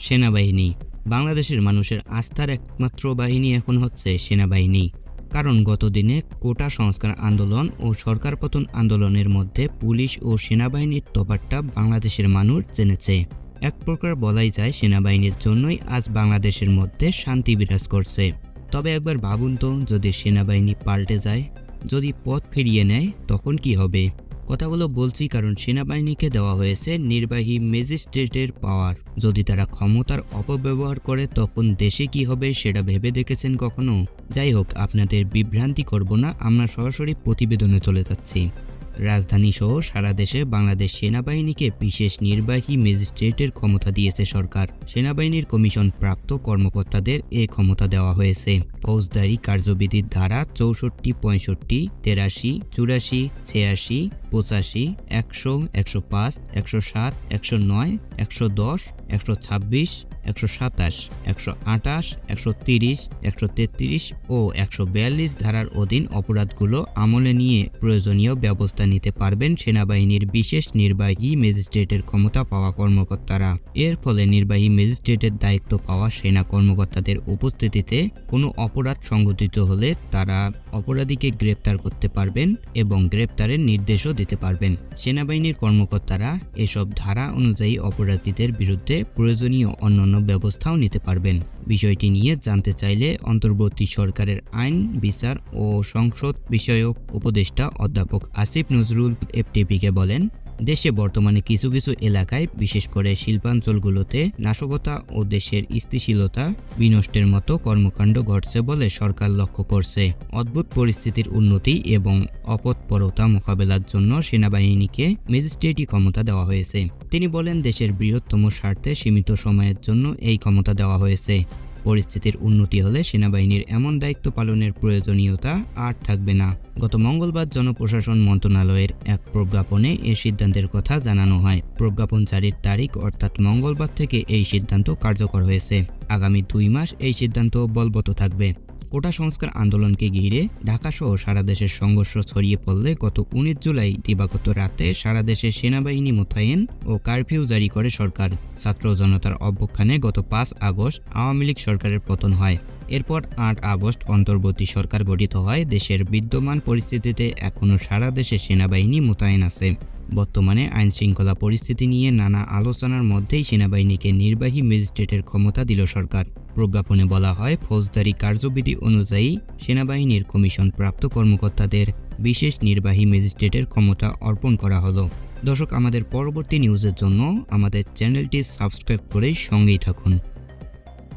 সেনাবাহিনী। বাংলাদেশের মানুষের আস্থার একমাত্র বাহিনী এখন হচ্ছে সেনাবাহিনী। কারণ গত দিনে কোটা সংস্কার আন্দোলন ও সরকার পতন আন্দোলনের মধ্যে পুলিশ ও সেনাবাহিনীর তফাৎটা বাংলাদেশের মানুষ জেনেছে। এক প্রকার বলাই যায় সেনাবাহিনীর জন্যই আজ বাংলাদেশের মধ্যে শান্তি বিরাজ করছে। তবে একবার ভাবুন তো, যদি সেনাবাহিনী পাল্টে যায়, যদি পথ ফিরিয়ে নেয়, তখন কি হবে? কথাগুলো বলছি কারণ সেনাবাহিনীকে দেওয়া হয়েছে নির্বাহী ম্যাজিস্ট্রেটের পাওয়ার। যদি তারা ক্ষমতার অপব্যবহার করে, তখন দেশে কি হবে সেটা ভেবে দেখেছেন কখনো? যাই হোক, আপনাদের বিভ্রান্তি করব না, আমরা সরাসরি প্রতিবেদনে চলে যাচ্ছি। রাজধানী সহ সারা দেশে বাংলাদেশ সেনাবাহিনীকে বিশেষ নির্বাহী ম্যাজিস্ট্রেটের ক্ষমতা দিয়েছে সরকার। সেনাবাহিনীর কমিশন প্রাপ্ত কর্মকর্তাদের এ ক্ষমতা দেওয়া হয়েছে। ফৌজদারি কার্যবিধির ধারা চৌষট্টি, পঁয়ষট্টি, তেরাশি, চুরাশি, ছিয়াশি, পঁচাশি, একশো একশো পাঁচ, একশো সাত, একশো নয়, একশো দশ, একশো ছাব্বিশ একশো সাতাশ, একশো আটাশ একশো তিরিশ, একশো তেত্রিশ ও একশো বিয়াল্লিশ ধারার অধীন অপরাধগুলো আমলে নিয়ে প্রয়োজনীয় ব্যবস্থা নিতে পারবেন সেনাবাহিনীর বিশেষ নির্বাহী ম্যাজিস্ট্রেটের ক্ষমতা পাওয়া কর্মকর্তারা। এর ফলে নির্বাহী ম্যাজিস্ট্রেটের দায়িত্ব পাওয়া সেনা কর্মকর্তাদের উপস্থিতিতে কোনো অপরাধ সংঘটিত হলে তারা অপরাধীকে গ্রেপ্তার করতে পারবেন এবং গ্রেপ্তারের নির্দেশও দিতে পারবেন। সেনাবাহিনীর কর্মকর্তারা এসব ধারা অনুযায়ী অপরাধীদের বিরুদ্ধে প্রয়োজনীয় অন্যান্য ব্যবস্থাও নিতে পারবেন। বিষয়টি নিয়ে জানতে চাইলে অন্তর্বর্তী সরকারের আইন, বিচার ও সংসদ বিষয়ক উপদেষ্টা অধ্যাপক আসিফ নজরুল এফটিপিকে বলেন দেশে বর্তমানে কিছু কিছু এলাকায়, বিশেষ করে শিল্পাঞ্চলগুলোতে, নাশকতা ও দেশের স্থিতিশীলতা বিনষ্টের মতো কর্মকাণ্ড ঘটছে বলে সরকার লক্ষ্য করছে। অদ্ভুত পরিস্থিতির উন্নতি এবং অপতপরতা মোকাবেলার জন্য সেনাবাহিনীকে ম্যাজিস্ট্রেটি ক্ষমতা দেওয়া হয়েছে। তিনি বলেন, দেশের বৃহত্তম স্বার্থে সীমিত সময়ের জন্য এই ক্ষমতা দেওয়া হয়েছে। পরিস্থিতির উন্নতি হলে সেনাবাহিনীর এমন দায়িত্ব পালনের প্রয়োজনীয়তা আর থাকবে না। গত মঙ্গলবার জনপ্রশাসন মন্ত্রণালয়ের এক প্রজ্ঞাপনে এ সিদ্ধান্তের কথা জানানো হয়। প্রজ্ঞাপন জারির তারিখ অর্থাৎ মঙ্গলবার থেকে এই সিদ্ধান্ত কার্যকর হয়েছে। আগামী দুই মাস এই সিদ্ধান্ত বলবত থাকবে। কোটা সংস্কার আন্দোলনকে ঘিরে ঢাকাসহ সারা দেশের সংঘর্ষ ছড়িয়ে পড়লে গত উনিশ জুলাই দিবাগত রাতে সারা দেশে সেনাবাহিনী মোতায়েন ও কারফিউ জারি করে সরকার। ছাত্র জনতার অবক্ষানে গত পাঁচ আগস্ট আওয়ামী লীগ সরকারের পতন হয়। এরপর আট আগস্ট অন্তর্বর্তী সরকার গঠিত হয়। দেশের বিদ্যমান পরিস্থিতিতে এখনও সারা দেশে সেনাবাহিনী মোতায়েন আছে। বর্তমানে আইন শৃঙ্খলা পরিস্থিতি নিয়ে নানা আলোচনার মধ্যেই সেনাবাহিনীকে নির্বাহী ম্যাজিস্ট্রেটের ক্ষমতা দিল সরকার। প্রজ্ঞাপনে বলা হয়, ফৌজদারি কার্যবিধি অনুযায়ী সেনাবাহিনীর কমিশন প্রাপ্ত কর্মকর্তাদের বিশেষ নির্বাহী ম্যাজিস্ট্রেটের ক্ষমতা অর্পণ করা হলো। দর্শক, আমাদের পরবর্তী নিউজের জন্য আমাদের চ্যানেলটি সাবস্ক্রাইব করে সঙ্গেই থাকুন।